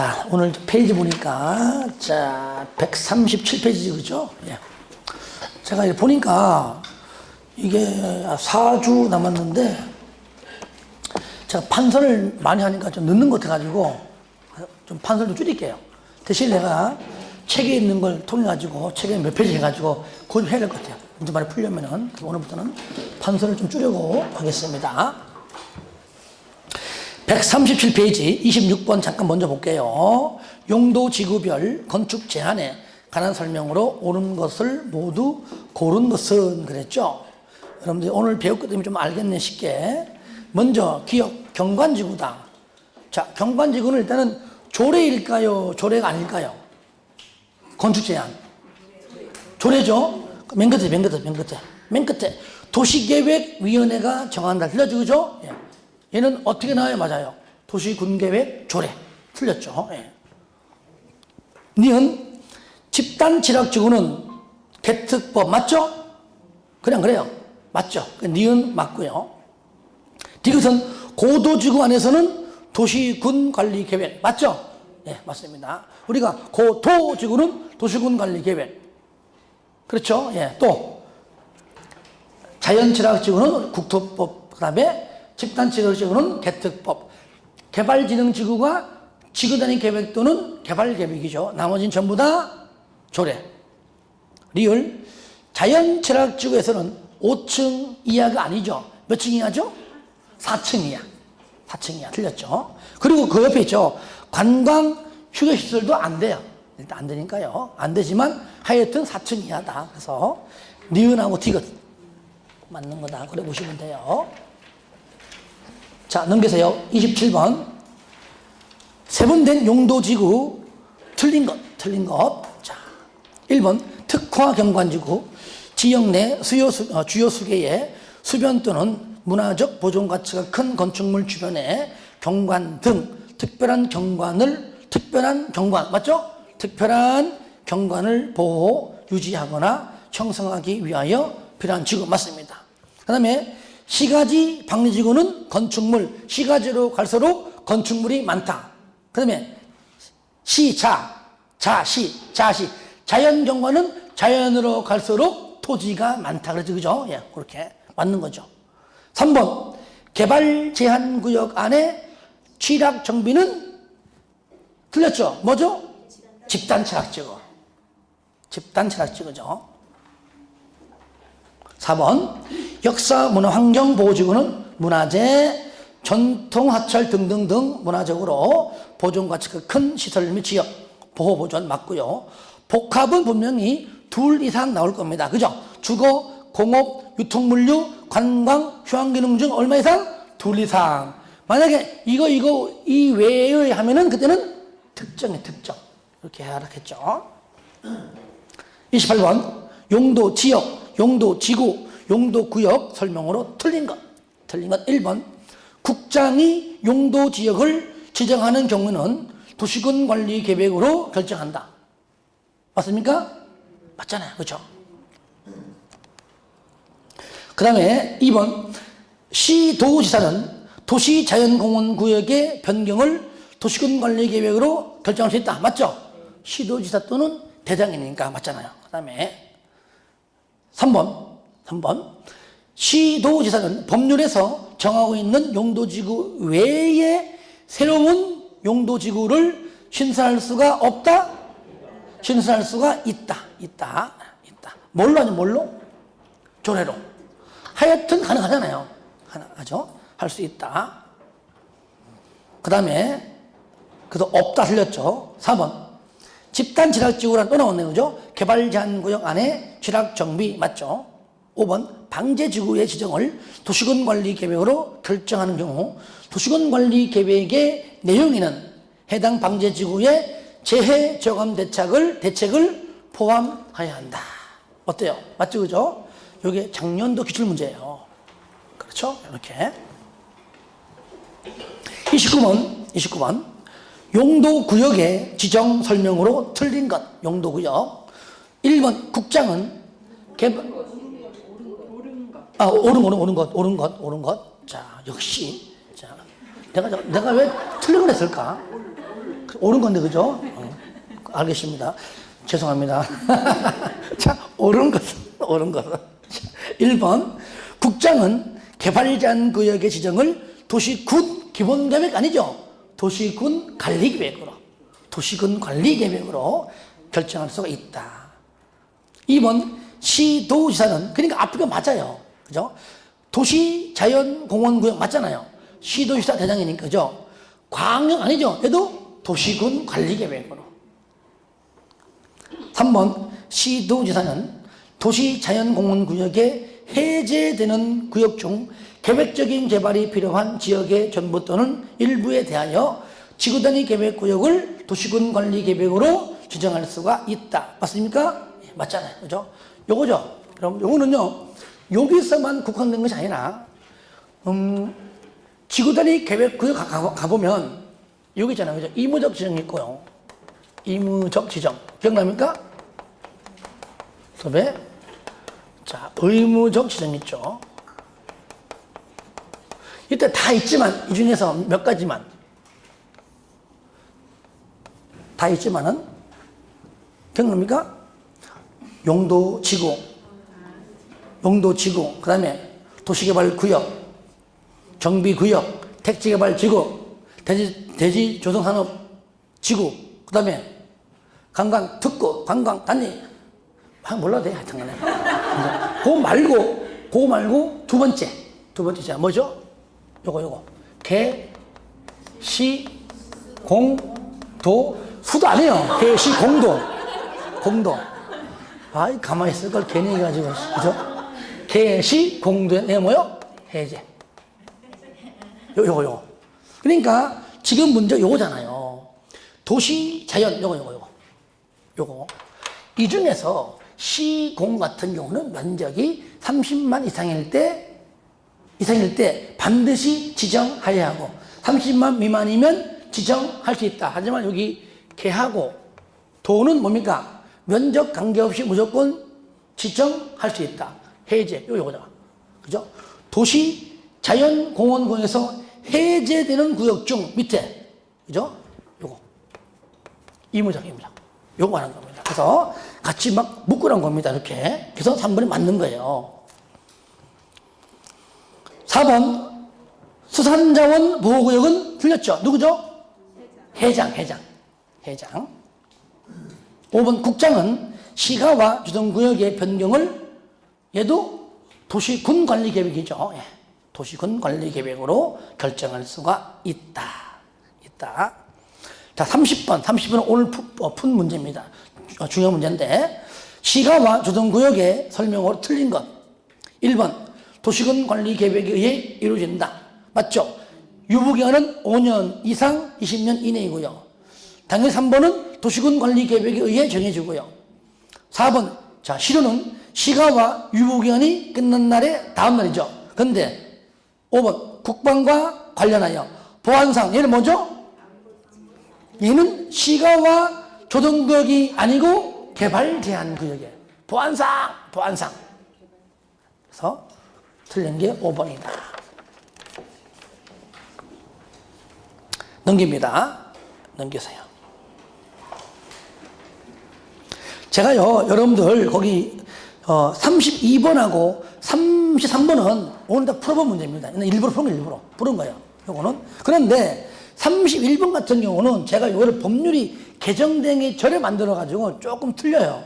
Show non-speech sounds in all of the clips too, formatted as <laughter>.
자, 오늘 페이지 보니까, 자, 137페이지, 그죠? 예. 제가 이제 보니까, 이게 4주 남았는데, 제가 판서를 많이 하니까 좀 늦는 것 같아가지고, 좀 판서를 좀 줄일게요. 대신 내가 책에 있는 걸 통해가지고, 책에 몇 페이지 해가지고, 그걸 해야 될 것 같아요. 문제 많이 풀려면은, 오늘부터는 판서를 좀 줄이고 하겠습니다. 137페이지 26번 잠깐 먼저 볼게요. 용도 지구별 건축 제한에 관한 설명으로 옳은 것을 모두 고른 것은 그랬죠. 여러분들 오늘 때문에 좀 알겠네 쉽게. 먼저 기억 경관지구다. 자 경관지구는 일단은 조례일까요? 조례가 아닐까요? 건축 제한. 조례죠. 맨 끝에 맨 끝에 맨 끝에 맨 끝에 도시계획위원회가 정한다. 그죠? 예. 얘는 어떻게 나와요? 맞아요. 도시군계획 조례. 틀렸죠. 예. 니은 집단 지락지구는 개특법 맞죠? 그냥 그래요. 맞죠? 그 니은 맞고요. 디귿은 고도지구 안에서는 도시군 관리 계획 맞죠? 예, 맞습니다. 우리가 고도지구는 도시군 관리 계획 그렇죠? 예, 또 자연지락지구는 국토법 그다음에 집단지구는 개특법, 개발진흥지구가 지구단위 계획 또는 개발 계획이죠. 나머지는 전부 다 조례. 리을 자연철학지구에서는 5층 이하가 아니죠. 몇 층 이하죠? 4층 이하. 4층 이하. 틀렸죠. 그리고 그 옆에 있죠. 관광 휴게시설도 안 돼요. 일단 안 되니까요. 안 되지만 하여튼 4층 이하다. 그래서 니은하고 디귿 맞는 거다. 그래 보시면 돼요. 자, 넘기세요. 27번. 세분된 용도 지구. 틀린 것, 틀린 것. 자, 1번. 특화 경관 지구. 지역 내 수요, 수, 어, 주요 수계에 수변 또는 문화적 보존 가치가 큰 건축물 주변에 경관 등 특별한 경관을, 특별한 경관, 맞죠? 특별한 경관을 보호, 유지하거나 형성하기 위하여 필요한 지구. 맞습니다. 그 다음에 시가지 방지구는 건축물, 시가지로 갈수록 건축물이 많다. 그 다음에 시 자, 자 시, 자 시. 자연 경관은 자연으로 갈수록 토지가 많다. 그러죠. 그죠? 예, 그렇게 맞는 거죠. 3번. 개발 제한 구역 안에 취락 정비는 틀렸죠. 뭐죠? 집단 철학지구. 집단 철학지구죠. 4번 역사 문화 환경 보호지구는 문화재 전통 화철 등등등 문화적으로 보존 가치가 큰 시설 및 지역 보호 보존 맞고요. 복합은 분명히 둘 이상 나올 겁니다. 그죠? 주거, 공업, 유통물류, 관광, 휴양기능 중 얼마 이상? 둘 이상. 만약에 이거 이거 이 외의 하면은 그때는 특정의 특정 이렇게 해야겠죠. 28번 용도 지역, 용도 지구, 용도 구역 설명으로 틀린 것. 틀린 것 1번. 국장이 용도 지역을 지정하는 경우는 도시군 관리 계획으로 결정한다. 맞습니까? 맞잖아요. 그렇죠? 그 다음에 2번. 시도지사는 도시 자연공원 구역의 변경을 도시군 관리 계획으로 결정할 수 있다. 맞죠? 시도지사 또는 대장이니까 맞잖아요. 그 다음에 3번. 3번. 시도지사는 법률에서 정하고 있는 용도지구 외에 새로운 용도지구를 신설할 수가 없다? 신설할 수가 있다. 있다. 있다. 뭘로 하냐, 뭘로? 조례로. 하여튼 가능하잖아요. 가능하죠? 할 수 있다. 그 다음에, 그래도 없다 틀렸죠. 4번. 집단 지락 지구란 또 나왔네요. 그죠? 개발 제한 구역 안에 지락 정비 맞죠? 5번 방제 지구의 지정을 도시군 관리 계획으로 결정하는 경우 도시군 관리 계획의 내용에는 해당 방제 지구의 재해 저감 대책을 대책을 포함해야 한다. 어때요? 맞죠, 그죠? 이게 작년도 기출 문제예요. 그렇죠? 이렇게 29번 29번 용도 구역의 지정 설명으로 틀린 것 용도 구역 1번 국장은 개발 아, 옳은, 옳은, 옳은 것, 옳은 것, 옳은 것. 자, 역시. 자, 내가, 저- 내가 왜 틀린 걸 했을까? 옳은 건데, 그죠? 어, 알겠습니다. 죄송합니다. <laughs> 자, 옳은 것은, 옳은 것은. 자, 1번. 국장은 개발 제한 구역의 지정을 도시군 기본 계획 아니죠? 도시군 관리 계획으로, 도시군 관리 계획으로 결정할 수가 있다. 2번 시도지사는 그러니까 앞뒤가 맞아요. 그죠? 도시 자연 공원 구역 맞잖아요. 시도지사 대장이니까 그죠? 광역 아니죠? 얘도 도시군 관리 계획으로. 3번 시도지사는 도시 자연 공원 구역에 해제되는 구역 중 계획적인 개발이 필요한 지역의 전부 또는 일부에 대하여 지구 단위 계획 구역을 도시군 관리 계획으로 지정할 수가 있다. 맞습니까? 예, 맞잖아요. 그죠? 요거죠. 그럼 요거는요. 여기서만 국한된 것이 아니라 음, 지구 단위 계획 구역 가보면 여기 있잖아요. 그죠? 이무적 지정이 있고요. 이무적 지정. 기억납니까? 수업에 자, 의무적 지정 있죠. 이때 다 있지만 이 중에서 몇 가지만 다 있지만은 기억납니까? 용도 지구, 용도 지구, 그 다음에 도시개발 구역, 정비 구역, 택지개발 지구, 대지, 대지 조성산업 지구, 그 다음에 관광 특구, 관광 단위, 아, 몰라도 돼, 하여튼 간에. 그거 말고, 그거 말고 두 번째, 두 번째 자 뭐죠? 요거, 요거. 개, 시, 공, 도, 수도 아니에요. 개, 시, 공도. 공도. 아이, 가만히 있을 걸 괜히 해가지고, 그죠? 개 시 공도에 뭐요? 해제. 요, 요거, 요거. 그러니까 지금 문제 요거잖아요. 도시 자연, 요거, 요거, 요거. 요거. 이 중에서 시공 같은 경우는 면적이 30만 이상일 때, 이상일 때 반드시 지정하여야 하고, 30만 미만이면 지정할 수 있다. 하지만 여기 개하고 도는 뭡니까? 면적 관계없이 무조건 지정할 수 있다. 해제, 요, 요거다. 그죠? 도시 자연공원구에서 해제되는 구역 중 밑에, 그죠? 요거. 이무작입니다. 요거 하는 겁니다. 그래서 같이 막 묶으란 겁니다. 이렇게. 그래서 3번이 맞는 거예요. 4번. 수산자원 보호구역은 틀렸죠? 누구죠? 해장, 해장. 해장. 5번 국장은 시가와 주정구역의 변경을 얘도 도시군 관리 계획이죠. 예. 도시군 관리 계획으로 결정할 수가 있다. 있다. 자, 30번. 30번은 오늘 푸, 어, 푼 문제입니다. 어, 중요한 문제인데 시가와 주정구역의 설명으로 틀린 것. 1번. 도시군 관리 계획에 의해 이루어진다. 맞죠? 유보기간은 5년 이상 20년 이내이고요. 당연히 3번은 도시군 관리 계획에 의해 정해지고요. 4번, 자, 실효는 시가와 유보기간이 끝난 날의 다음 날이죠. 근데 5번, 국방과 관련하여 보안상, 얘는 뭐죠? 얘는 시가와 조정구역이 아니고 개발 제한 구역이에요. 보안상, 보안상. 그래서 틀린 게 5번이다. 넘깁니다. 넘기세요. 제가요, 여러분들, 거기, 어, 32번하고 33번은 오늘 다 풀어본 문제입니다. 일부러 푸는 거 일부러. 푸는 거예요. 요거는. 그런데 31번 같은 경우는 제가 이거를 법률이 개정된 전에 만들어가지고 조금 틀려요.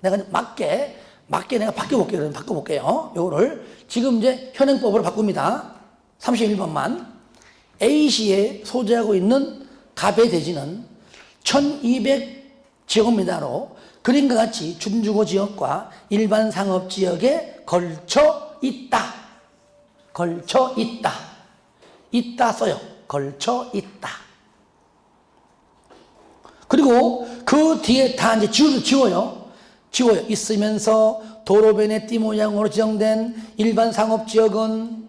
내가 맞게, 맞게 내가 바꿔볼게요. 바꿔볼게요. 요거를. 지금 이제 현행법으로 바꿉니다. 31번만. A시에 소재하고 있는 갑의 대지는 1200제곱미터로 그림과 같이 준주거 지역과 일반 상업 지역에 걸쳐 있다. 걸쳐 있다. 있다 써요. 걸쳐 있다. 그리고 그 뒤에 다 이제 지워, 지워요. 지워요. 있으면서 도로변의 띠 모양으로 지정된 일반 상업 지역은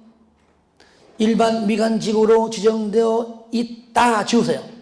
일반 미관지구로 지정되어 있다. 지우세요.